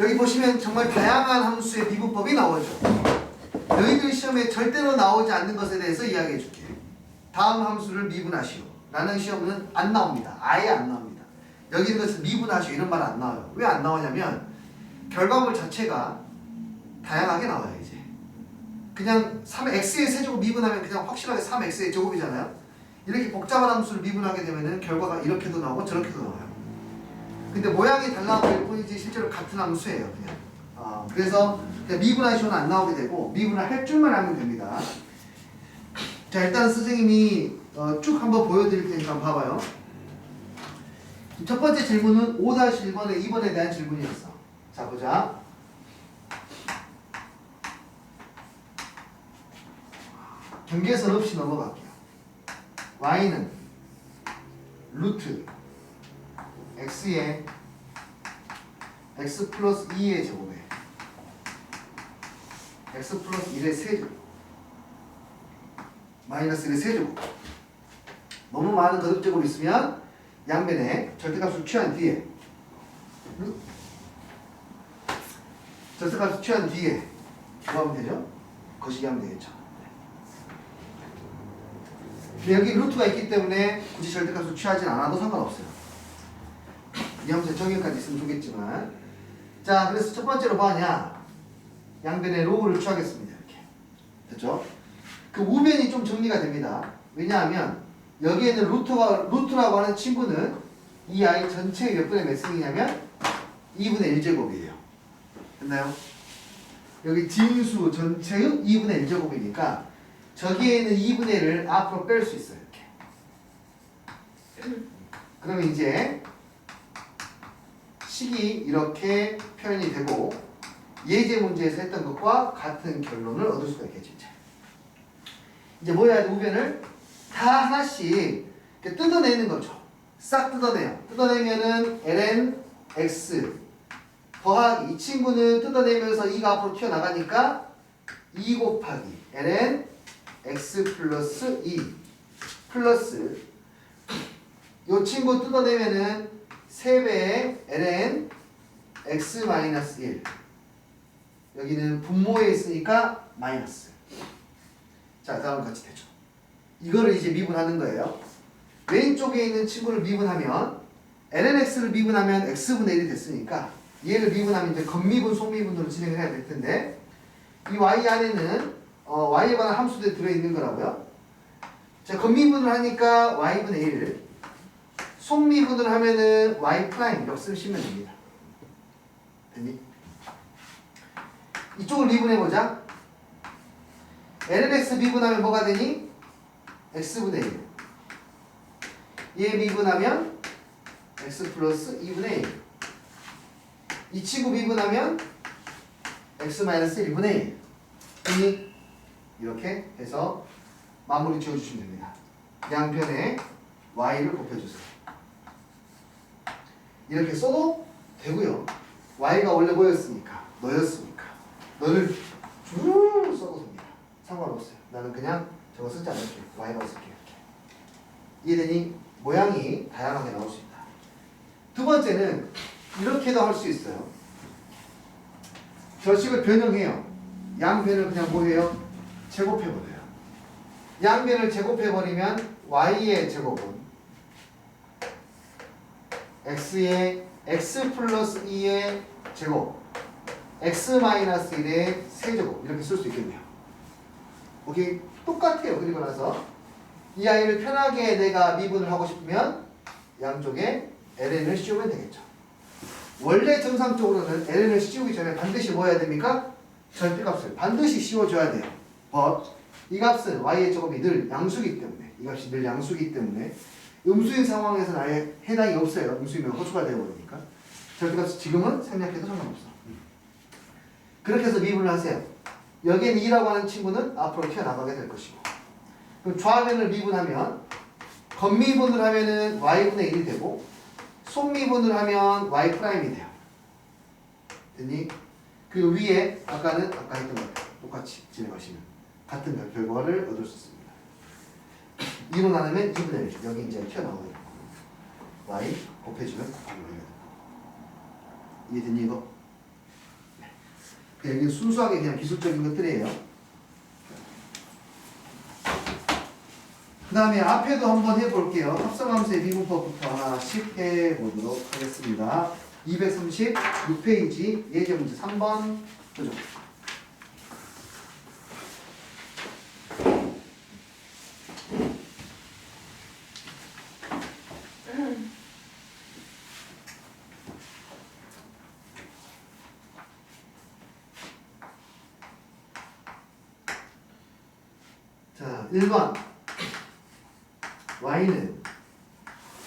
여기 보시면 정말 다양한 함수의 미분법이 나오죠. 너희들 시험에 절대로 나오지 않는 것에 대해서 이야기해 줄게. 다음 함수를 미분하시오. 라는 시험은 안 나옵니다. 아예 안 나옵니다. 여기 있는 것은 미분하시오. 이런 말 안 나와요. 왜 안 나오냐면 결과물 자체가 다양하게 나와요, 이제. 그냥 3x의 세제곱 미분하면 그냥 확실하게 3x의 제곱이잖아요. 이렇게 복잡한 함수를 미분하게 되면은 결과가 이렇게도 나오고 저렇게도 나와요. 근데 모양이 달라 보일 뿐이지 실제로 같은 함수예요, 그냥. 아, 그래서 미분하시오는 안 나오게 되고 미분을 할 줄만 알면 됩니다. 자, 일단 선생님이 어, 쭉 한번 보여드릴 테니까 봐봐요. 첫 번째 질문은 5-1번에 2번에 대한 질문이었어. 자, 보자. 경계선 없이 넘어갈게요. y는 루트 x의 x 플러스 2의 제곱에 x 플러스 1의 세제곱 마이너스 1의 세제곱. 너무 많은 거듭제곱 있으면 양변에 절대값을 취한 뒤에 루- 절대값을 취한 뒤에 뭐 하면 되죠? 거시기 하면 되겠죠. 근데 여기 루트가 있기 때문에 굳이 절대값을 취하진 않아도 상관없어요 이 함수의 정의까지 있으면 좋겠지만. 자 그래서 첫 번째로 뭐 하냐? 양변에 로그를 취하겠습니다 이렇게. 됐죠? 그 우변이 좀 정리가 됩니다. 왜냐하면 여기에는 루트가 루트라고 하는 친구는 이 아이 전체의 몇 분의 몇 승이냐면 2분의 1제곱이에요. 됐나요? 여기 진수 전체의 2분의 1제곱이니까 저기에 있는 2분의 1을 앞으로 뺄 수 있어요 이렇게. 그러면 이제 식이 이렇게 표현이 되고 예제 문제에서 했던 것과 같은 결론을 얻을 수가 있겠죠. 이제, 뭐 해야 돼? 우변을 다 하나씩 뜯어내는 거죠. 싹 뜯어내요. 뜯어내면은 ln x 더하기 이 친구는 뜯어내면서 2가 앞으로 튀어나가니까 2 곱하기 ln x 플러스 2 플러스 요 친구 뜯어내면은 3배의 ln x 마이너스 1 여기는 분모에 있으니까 마이너스. 자 다음 같이 되죠. 이거를 이제 미분하는 거예요. 왼쪽에 있는 친구를 미분하면 lnx를 미분하면 x분의 1이 됐으니까 얘를 미분하면 이제 겉미분 속미분으로 진행을 해야 될 텐데 이 y 안에는 어, y에 관한 함수들이 들어있는 거라고요. 자 겉미분을 하니까 y분의 1 속미분을 하면은 y 프라임 역수를 씌면 됩니다. 됐니? 이쪽을 미분해 보자. lx 미분하면 뭐가 되니? x분의 1. 얘 미분하면 x 플러스 2분의 1. 이 친구 미분하면 x 마이너스 1분의 1. 됐니? 이렇게 해서 마무리 지어주시면 됩니다. 양변에 y를 곱해주세요. 이렇게 써도 되고요. y가 원래 뭐였으니까 너였으니까 너를 쭉 써도 됩니다. 상관없어요. 나는 그냥 저거 쓰지 않을게. y라고 쓸게 이렇게. 이해되니? 모양이 다양하게 나올 수 있다. 두 번째는 이렇게도 할 수 있어요. 저식을 변형해요. 양변을 그냥 뭐해요? 제곱해버려요. 양변을 제곱해버리면 y의 제곱은 x의 x 플러스 2의 제곱 x 마이너스 1의 세제곱 이렇게 쓸 수 있겠네요. 오케이 똑같아요. 그리고 나서 이 아이를 편하게 내가 미분을 하고 싶으면 양쪽에 ln을 씌우면 되겠죠. 원래 정상적으로는 ln을 씌우기 전에 반드시 뭐 해야 됩니까? 절대값을 반드시 씌워줘야 돼요. but 이 값은 y의 제곱이 늘 양수기 때문에 이 값이 늘 양수기 때문에 음수인 상황에서는 아예 해당이 없어요. 음수이면 허수가 되어버리니까. 절대값 지금은 생략해도 상관없어. 그렇게 해서 미분을 하세요. 여기엔 2라고 하는 친구는 앞으로 튀어나가게 될 것이고. 그럼 좌변을 미분하면 겉미분을 하면은 y분의 1이 되고 속미분을 하면 y 프라임이 돼요. 됐니? 그 위에 아까는 아까 했던 것 똑같이 진행하시면 같은 결과를 얻을 수 있습니다. 2로 나누면 2분의 1 여기 이제 튀어나오고 있고 y 곱해주면 바로 여기가 됩니다. 이해됐니 이거? 그냥 이게 순수하게 그냥 기술적인 것들이에요. 그 다음에 앞에도 한번 해볼게요. 합성함수의 미분법부터 하나씩 해보도록 하겠습니다. 236페이지 예제 문제 3번 보죠. 자, 1번 y는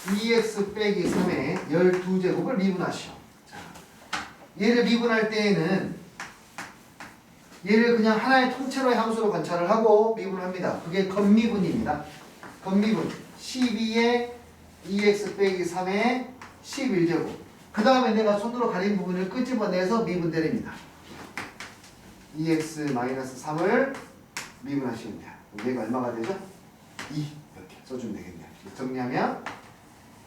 2x 빼기 3의 12제곱을 미분하시오. 자, 얘를 미분할 때에는 얘를 그냥 하나의 통째로의 함수로 관찰을 하고 미분합니다. 그게 건미분입니다. 건미분 12의 2x 빼기 3의 11제곱 그 다음에 내가 손으로 가린 부분을 끄집어내서 미분 때립니다. 2x 3을 미분하시면 돼요. 얘가 얼마가 되죠? 2 이렇게 써주면 되겠네요. 정리하면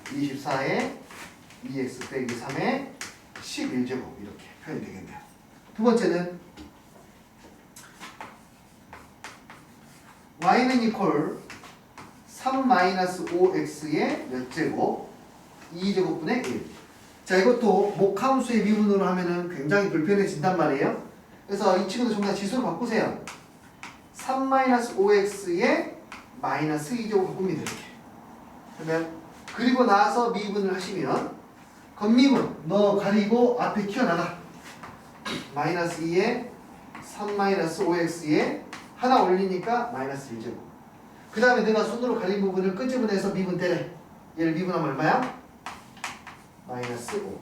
24에 2x 빼기 3에 11제곱 이렇게 표현이 되겠네요. 두 번째는 y는 이퀄 3-5x의 몇 제곱? 2제곱분의 1. 자 이것도 목함수의 미분으로 하면은 굉장히 불편해진단 말이에요. 그래서 이 친구도 다 지수로 바꾸세요. 3-5x의 마이너스 2제곱 바꿉니다 이렇게. 그러면 그리고 나서 미분을 하시면 건미분 너 가리고 앞에 튀어나가. 마이너스 2에 3-5x에 하나 올리니까 마이너스 1제곱 그 다음에 내가 손으로 가린 부분을 끄집어내서 미분 때려 얘를 미분하면 얼마야? 마이너스 5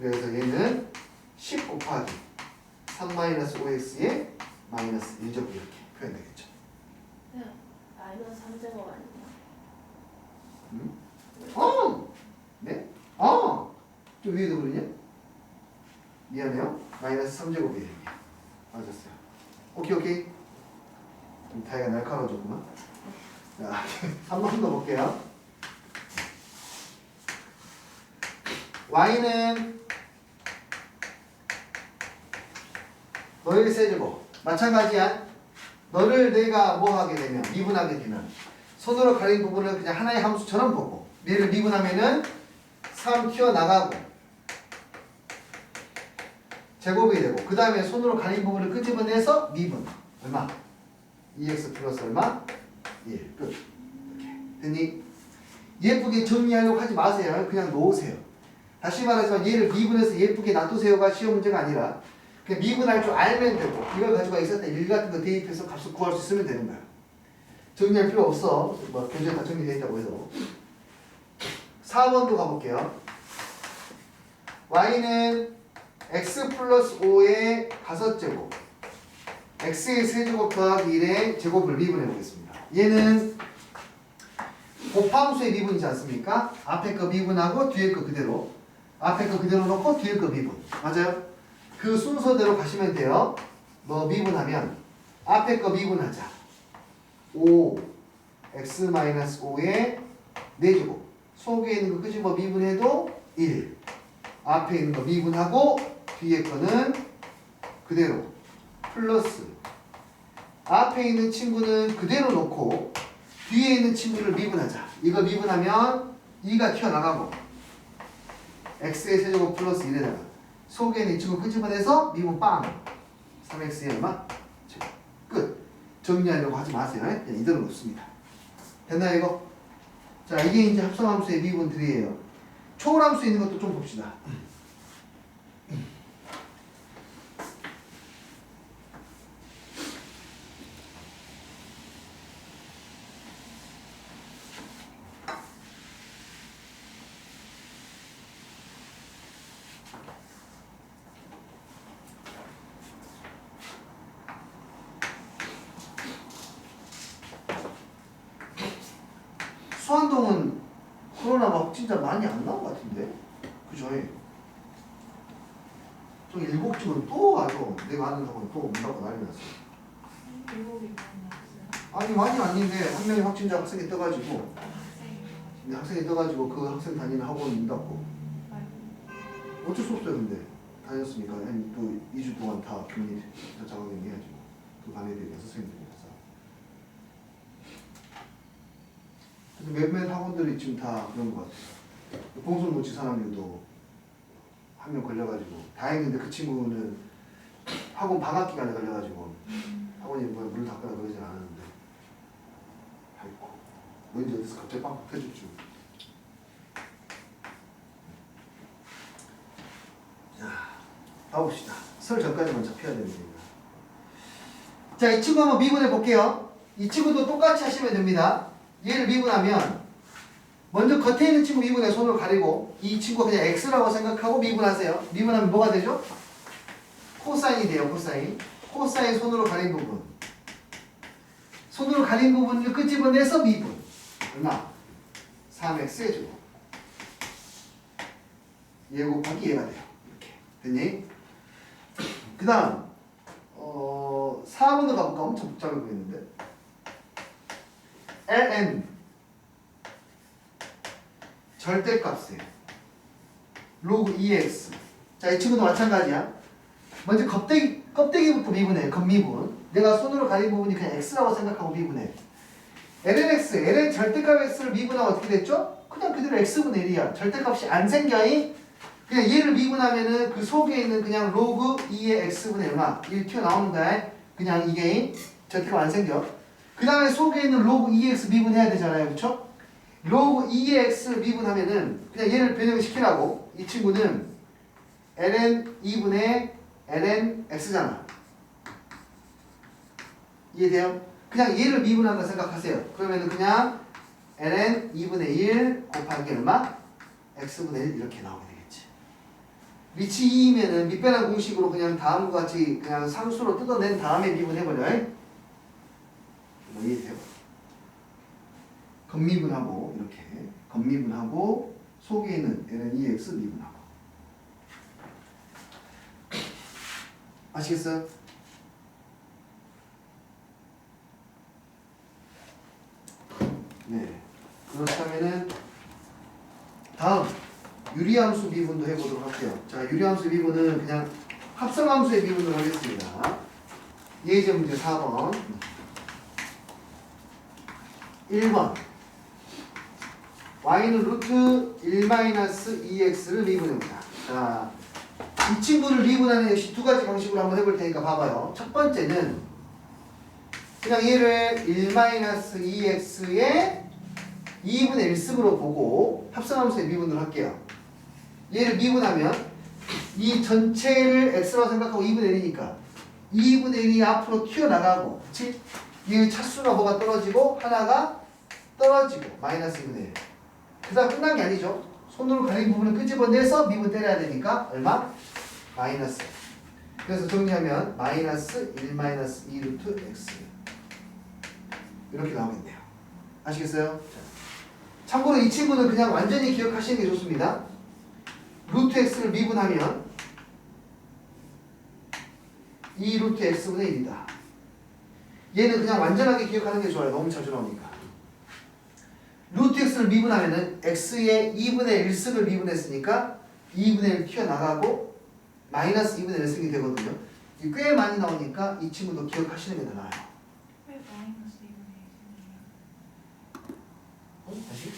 그래서 얘는 10 곱하기 3-5x에 마이너스 1제곱 이렇게 표현되겠죠 마이너스 3제곱 아니야? 음? 어! 네? 어! 좀 위에도 그러냐? 미안해요. 마이너스 3제곱이에요. 이게. 맞았어요. 오케이, 오케이. 좀 다이가 날카로워졌구만. 자, 한 번 더 볼게요. y는 너의 세제곱. 마찬가지야. 너를 내가 뭐 하게 되면, 미분하게 되면, 손으로 가린 부분을 그냥 하나의 함수처럼 보고 얘를 미분하면은 3 튀어나가고 제곱이 되고 그 다음에 손으로 가린 부분을 끄집어내서 미분 얼마? 2x 플러스 얼마? 1 끝. 이렇게 됐니? 예쁘게 정리하려고 하지 마세요. 그냥 놓으세요. 다시 말해서 얘를 미분해서 예쁘게 놔두세요가 시험 문제가 아니라 미분할 줄 알면 되고 이걸 가지고 때일 같은 거 대입해서 값을 구할 수 있으면 되는 거야. 정리할 필요 없어. 뭐 교재 다 정리되어 있다고 해서. 4번도 가볼게요. y는 x 플러스 5의 다섯 제곱 x의 세제곱 더하기 1의 제곱을 미분해 보겠습니다. 얘는 곱함수의 미분이지 않습니까? 앞에 거 미분하고 뒤에 거 그대로 앞에 거 그대로 놓고 뒤에 거 미분 맞아요? 그 순서대로 가시면 돼요. 뭐 미분하면 앞에 거 미분하자. 5 x-5의 4제곱 속에 있는 거 끄집어 미분해도 1 앞에 있는 거 미분하고 뒤에 거는 그대로 플러스 앞에 있는 친구는 그대로 놓고 뒤에 있는 친구를 미분하자 이거 미분하면 2가 튀어나가고 x의 세제곱 플러스 1에다가 속에 있는 이 친구 끄집어내서 미분 빵 3x의 얼마? 끝 정리하려고 하지 마세요. 그냥 이대로 놓습니다. 됐나요, 이거? 자, 이게 이제 합성함수의 미분들이에요. 초월함수 있는 것도 좀 봅시다. 수안동은 코로나 막 진짜 많이 안 나온 것 같은데? 그죠? 저 일곱 집은 또 아주 동은 또문 닫고 난리 났어. 일곱이 많이 나왔어요. 아니 많이 아닌데 한 명이 확진자 학생이 떠가지고 근데 학생이 떠가지고 그 학생 다니는 학원 문 닫고 어쩔 수 없어요 근데 다녔으니까 한또 2주 동안 다 격리 자가격리 해야지 뭐. 그 반에 대해서 선생님들이라서 그래서 몇몇 학원들이 지금 다 그런 것 같아요 봉순 모치 사람들도 한 명 걸려가지고 다행인데 그 친구는 학원 방학 기간에 걸려가지고 학원이 뭐 문을 닫거나 그러진 않았는데 아이고 왠지 어디서 갑자기 터질 줄 자, 가봅시다. 설 전까지만 잡혀야 됩니다. 자, 이 친구 한번 미분해 볼게요. 이 친구도 똑같이 하시면 됩니다. 얘를 미분하면 먼저 겉에 있는 친구 미분해 손을 가리고 이 친구 그냥 x라고 생각하고 미분하세요. 미분하면 뭐가 되죠? 코사인이 돼요. 코사인. 코사인 손으로 가린 부분. 손으로 가린 부분을 끄집어내서 미분. 얼마? 3x 해주고. 얘 곱하기 얘가 돼요. 이렇게. 됐니? 그 다음, 어, 4번으로 가볼까? 엄청 복잡해 보이는데. ln. 절대값이에요. 로그 2x. 자, 이 친구도 마찬가지야. 먼저 껍데기, 껍데기부터 미분해. 겉미분. 내가 손으로 가린 부분이 그냥 x라고 생각하고 미분해. lnx, ln 절대값 x를 미분하면 어떻게 됐죠? 그냥 그대로 x분의 1이야. 절대값이 안 생겨이 그냥 얘를 미분하면은 그 속에 있는 그냥 로그 2의 x분의 얼마? 1 튀어나오는 거야. 그냥 이게 절대값 안 생겨. 그 다음에 속에 있는 로그 2x 미분해야 되잖아요. 그쵸? 로그 2의 x 미분하면은 그냥 얘를 변형시키라고 이 친구는 ln 2분의 ln x잖아. 이해돼요? 그냥 얘를 미분한다 생각하세요. 그러면은 그냥 ln 2분의 1 곱하기 얼마? x분의 1 이렇게 나오게 되겠지. 위치 2이면은 밑변환 공식으로 그냥 다음과 같이 그냥 상수로 뜯어낸 다음에 미분해버려. 뭐 이해돼요? 겉미분하고 이렇게 겉미분하고 속에 있는 ln 2x 미분하고 아시겠어요? 네. 그렇다면은 다음 유리함수 미분도 해보도록 할게요. 자, 유리함수 미분은 그냥 합성함수의 미분을 하겠습니다. 예제 문제 4번. 1번. y는 루트 1-2x를 미분해보자. 자, 이 친구를 미분하는 역시 두 가지 방식으로 한번 해볼 테니까 봐봐요. 첫 번째는 그냥 얘를 1-2x의 2분의 1습으로 보고 합성함수의 미분을 할게요. 얘를 미분하면 이 전체를 x라고 생각하고 2분의 1이니까 2분의 1이 앞으로 튀어나가고 그치? 이 차수가 뭐가 떨어지고 하나가 떨어지고 마이너스 2분의 1. 그 다음 끝난 게 아니죠. 손으로 가린 부분을 끄집어내서 미분 때려야 되니까 얼마? 마이너스. 그래서 정리하면 마이너스 1 마이너스 2 루트 x 이렇게 나오겠네요. 아시겠어요? 자. 참고로 이 친구는 그냥 완전히 기억하시는 게 좋습니다. 루트 x를 미분하면 2 루트 x분의 1이다. 얘는 그냥 완전하게 기억하는 게 좋아요. 너무 자주 나오니까. 루트 x를 미분하면은 x의 2분의 1승을 미분했으니까 2분의 1 튀어나가고 마이너스 2분의 1승이 되거든요. 꽤 많이 나오니까 이 친구도 기억하시는 게더 나아요. 왜 마이너스 2분의 1이에요? 어? 다시?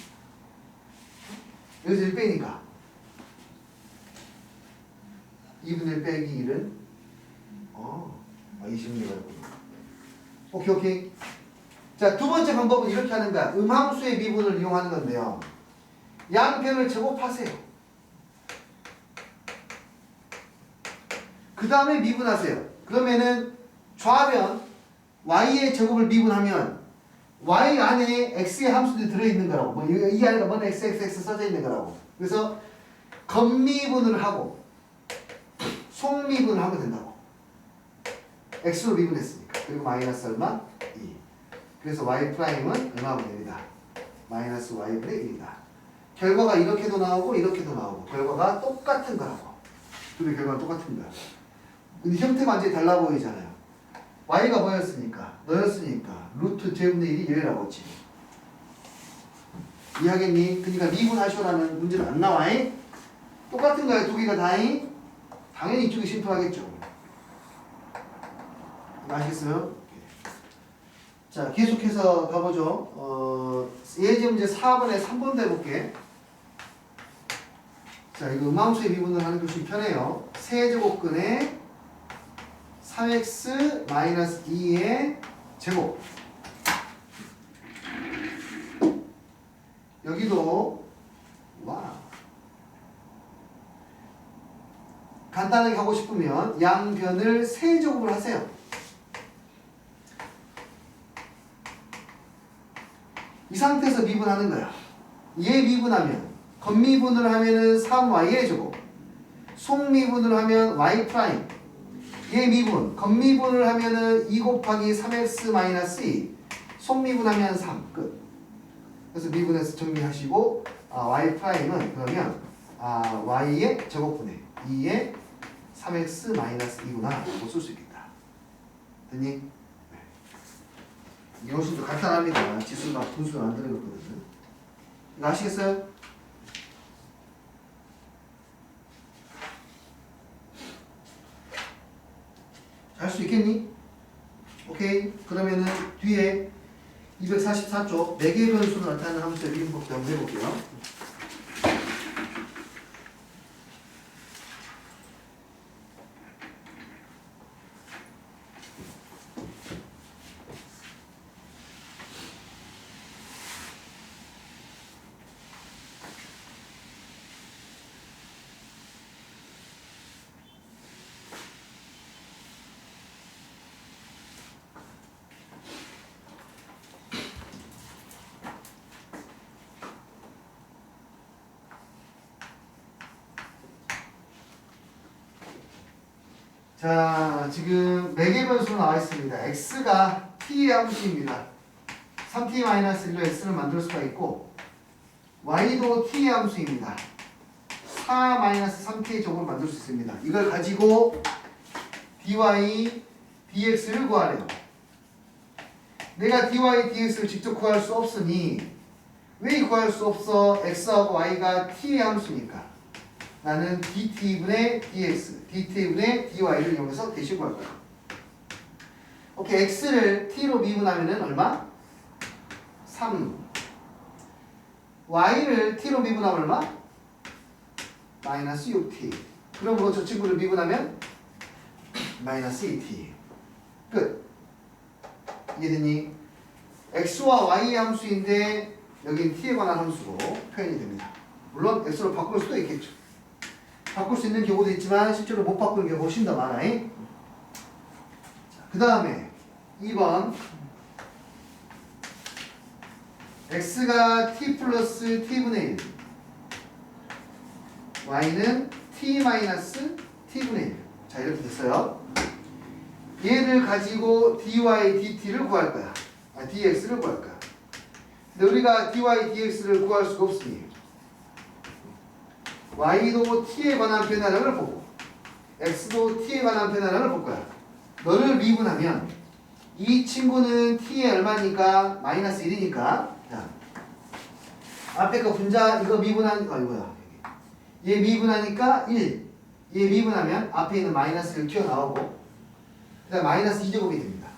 여기서 1 빼니까 2분의 1 빼기 1은 어, 아, 20이 되고 오케이 오케이 자 두 번째 방법은 이렇게 하는 거야 음함수의 미분을 이용하는 건데요 양변을 제곱하세요 그 다음에 미분하세요. 그러면은 좌변 y의 제곱을 미분하면 y 안에 x의 함수들이 들어있는 거라고. 뭐이 안에가 뭔 x x x 써져 있는 거라고. 그래서 겉미분을 하고 속미분을 하면 된다고. x로 미분했으니까. 그리고 마이너스 얼마? 2 그래서 y 프라임은 얼마분의 1이다? 마이너스 y분의 1이다. 결과가 이렇게도 나오고 이렇게도 나오고 결과가 똑같은 거라고. 둘의 결과가 똑같은 거야 근데 형태가 완전히 달라 보이잖아요 y가 뭐였으니까 너였으니까 루트 제분의 1이 얘라고 했지 이해하겠니? 그러니까 미분하시오라는 문제는 안 나와 잉? 똑같은 거야 두 개가 다잉 당연히 이쪽이 심플하겠죠. 아시겠어요? 자, 계속해서 가보죠. 어, 예제 문제 4번에 3번도 해볼게. 자, 이거 음함수의 미분을 하는 것이 편해요. 세제곱근의 3x 2의 제곱. 여기도 와 간단하게 하고 싶으면 양변을 세제곱을 하세요. 이 상태에서 미분하는 거야. 얘 미분하면 겉미분을 하면은 3y의 제곱 속미분을 하면 y 프라임 얘 미분 겉미분을 하면은 2 곱하기 3x 마이너스 2 속미분하면 3 끝. 그래서 미분해서 정리하시고 아, y 프라임은 그러면 아, y의 제곱분의 2의 3x 마이너스 2구나 라고 쓸 수 있겠다. 됐니? 네. 훨씬 더 간단합니다. 지수가 분수를 안 들어갔거든요. 이거 아시겠어요? 수 있겠니? 오케이. 그러면은 뒤에 244쪽 4개의 변수를 나타내는 함수의 미분법도 한번 해볼게요. 자, 지금 4개 변수로 나와 있습니다. x가 t의 함수입니다. 3t-1로 x를 만들 수가 있고 y도 t의 함수입니다. 4-3t의 적으로 만들 수 있습니다. 이걸 가지고 dy, dx를 구하래요. 내가 dy, dx를 직접 구할 수 없으니 왜 구할 수 없어? x하고 y가 t의 함수니까. 나는 dt분의 dx, dt분의 dy를 이용해서 대시 구할 거야. 오케이, x를 t로 미분하면은 얼마? 3. y를 t로 미분하면 얼마? 마이너스 6t. 그러므로 저 친구를 미분하면 마이너스 2t. 끝. 이해되니? x와 y의 함수인데 여긴 t에 관한 함수로 표현이 됩니다. 물론 x로 바꿀 수도 있겠죠. 바꿀 수 있는 경우도 있지만 실제로 못 바꾸는 경우가 훨씬 더 많아요. 그 다음에 2번 x가 t 플러스 t분의 1 y는 t 마이너스 t분의 1 자 이렇게 됐어요. 얘를 가지고 dy dt를 구할 거야. 아, dx를 구할 거야. 근데 우리가 dy dx를 구할 수가 없으니 y도 t에 관한 변화량을 보고 x도 t에 관한 변화량을 볼 거야. 너를 미분하면 이 친구는 t에 얼마니까 마이너스 1이니까 자 앞에 거 분자 이거 미분한 아 이거야 얘 미분하니까 1. 얘 미분하면 앞에 있는 마이너스 1 튀어나오고 그다음 마이너스 2제곱이 됩니다.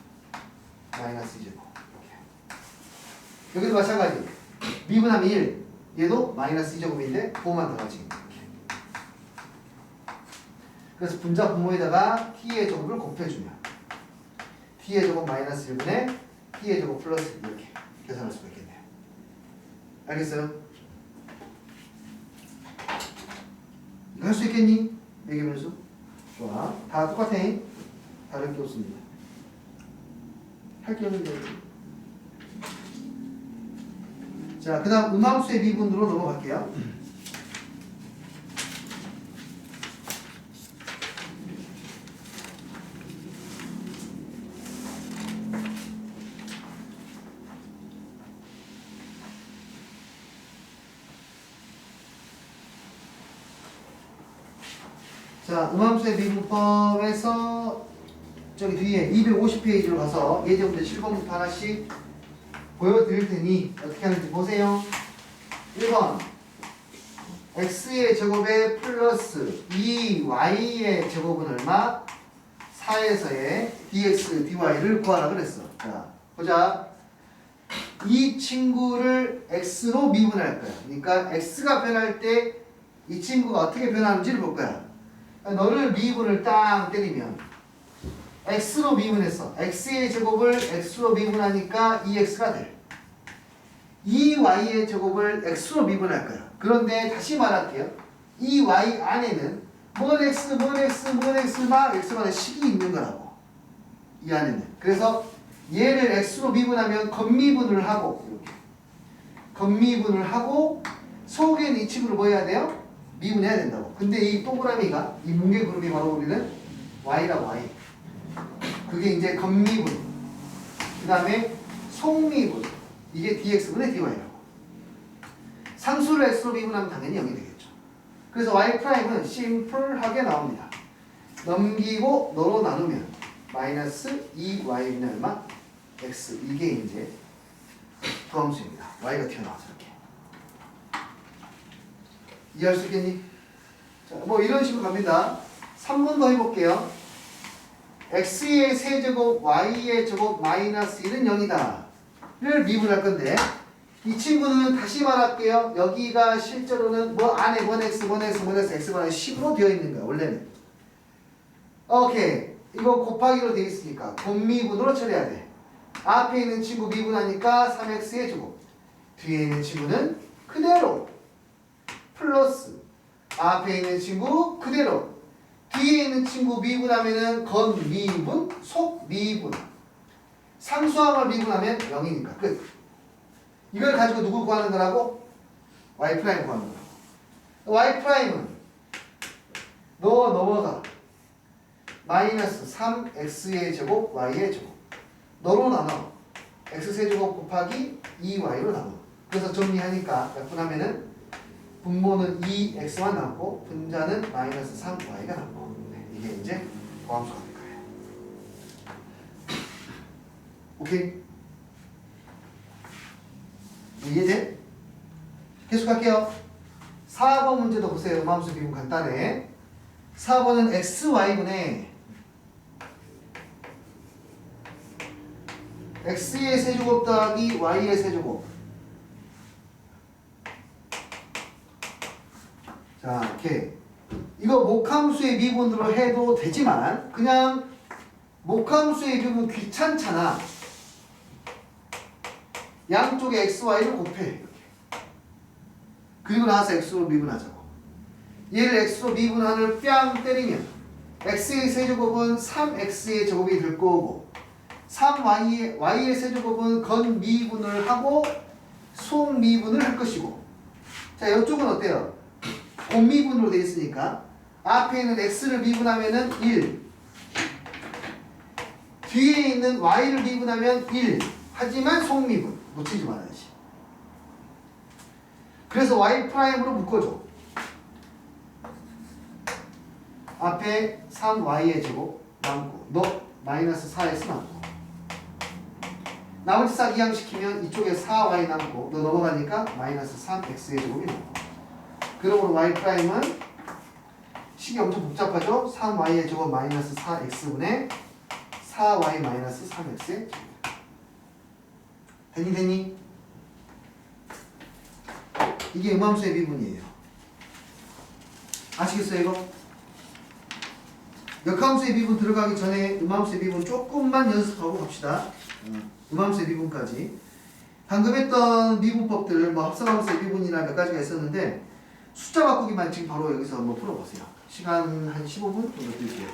마이너스 2제곱 이렇게. 여기도 마찬가지 미분하면 1 얘도 마이너스 2제곱인데 부호만 더 가지 그래서 분자 분모에다가 t의 제곱을 곱해주면 t의 제곱 마이너스 1분의 t의 제곱 플러스 1 이렇게 계산할 수가 있겠네요. 알겠어요? 이거 할 수 있겠니? 매기면서 좋아. 다 똑같아. 다를 게 없습니다. 할 게 없는데. 자, 그 다음 음함수의 미분으로 넘어갈게요. 자, 음 함수의 미분법에서 저기 뒤에 250페이지로 가서 예제 문제 7번부터 하나씩 보여드릴 테니 어떻게 하는지 보세요. 1번 x의 제곱에 플러스 2y의 제곱은 얼마? 4에서의 dx, dy를 구하라 그랬어. 자, 보자. 이 친구를 x로 미분할 거야. 그러니까 x가 변할 때 이 친구가 어떻게 변하는지를 볼 거야. 너를 미분을 땅 때리면 x로 미분했어. x의 제곱을 x로 미분하니까 2x가 돼. 2y의 제곱을 x로 미분할 거야. 그런데 다시 말할게요. 이 y 안에는 뭔 x, 뭔 x, 뭔 x 막 x만의 식이 있는 거라고. 이 안에는. 그래서 얘를 x로 미분하면 겉미분을 하고 이렇게 겉미분을 하고 속에 있는 이 친구를 뭐 해야 돼요? 미분해야 된다고. 근데 이 동그라미가 이 뭉개 그룹이 바로 우리는 y라고 y. 그게 이제 겉미분. 그 다음에 속미분. 이게 dx분의 dy라고. 상수를 x로 미분하면 당연히 0이 되겠죠. 그래서 y 프라임은 심플하게 나옵니다. 넘기고 너로 나누면 마이너스 2y분의 얼마? x. 이게 이제 도함수입니다. y가 튀어나와서 이렇게. 이해할 수 있겠니? 자, 뭐 이런 식으로 갑니다. 3번 더 해볼게요. x의 세제곱 y의 제곱 마이너스 1은 0이다. 를 미분할 건데 이 친구는 다시 말할게요. 여기가 실제로는 뭐 안에 원 x, 원 x, 원 x, x가 10으로 되어 있는 거야. 원래는. 오케이. 이거 곱하기로 되어 있으니까 곱미분으로 처리해야 돼. 앞에 있는 친구 미분하니까 3x의 제곱. 뒤에 있는 친구는 그대로 플러스 앞에 있는 친구 그대로 뒤에 있는 친구 미분하면은 건 미분, 속 미분. 상수항을 미분하면 0이니까 끝. 이걸 가지고 누구 구하는 거라고? y 프라임 구하는 거라고. y 프라임은 너 넘어가. 마이너스 3x의 제곱 y의 제곱. 너로 나눠. x 세제곱 곱하기 2y로 나눠. 그래서 정리하니까 몇 분 하면은 분모는 2x만 남고 분자는 마이너스 3y가 남고 네, 이게 이제 고함수가 될 거예요. 오케이? 이해돼? 계속할게요. 4번 문제도 보세요. 음함수 비문 간단해. 4번은 xy분의 x의 세제곱 더하기 y의 세제곱 자, 이렇게 이거 목함수의 미분으로 해도 되지만 그냥 목함수의 미분 귀찮잖아. 양쪽에 x, y를 곱해. 이렇게. 그리고 나서 x로 미분하자고. 얘를 x로 미분하는 뺨 때리면 x의 세제곱은 3x의 제곱이 될 거고 3y의 y의 세제곱은 건미분을 하고 속미분을 할 것이고 자 이쪽은 어때요? 곱미분으로 되어 있으니까 앞에 있는 x를 미분하면은 1 뒤에 있는 y를 미분하면 1 하지만 속미분 놓치지 말아야지 그래서 y 프라임으로 묶어줘. 앞에 3y의 제곱 남고 너 마이너스 4x 남고. 나머지 싹 이항시키면 이쪽에 4y 남고 너 넘어가니까 마이너스 3x의 제곱이 남고 그러므로 y 프라임은 식이 엄청 복잡하죠? 3y의 제곱 마이너스 4x분의 4y 마이너스 3x의 제곱 되니 되니? 이게 음함수의 미분이에요 아시겠어요 이거? 역함수의 미분 들어가기 전에 음함수의 미분 조금만 연습하고 갑시다 음함수의 미분까지 방금 했던 미분법들 뭐 합성함수의 미분이나 몇 가지가 있었는데 숫자 바꾸기만 지금 바로 여기서 한번 풀어보세요. 시간 한 15분 정도 드릴게요.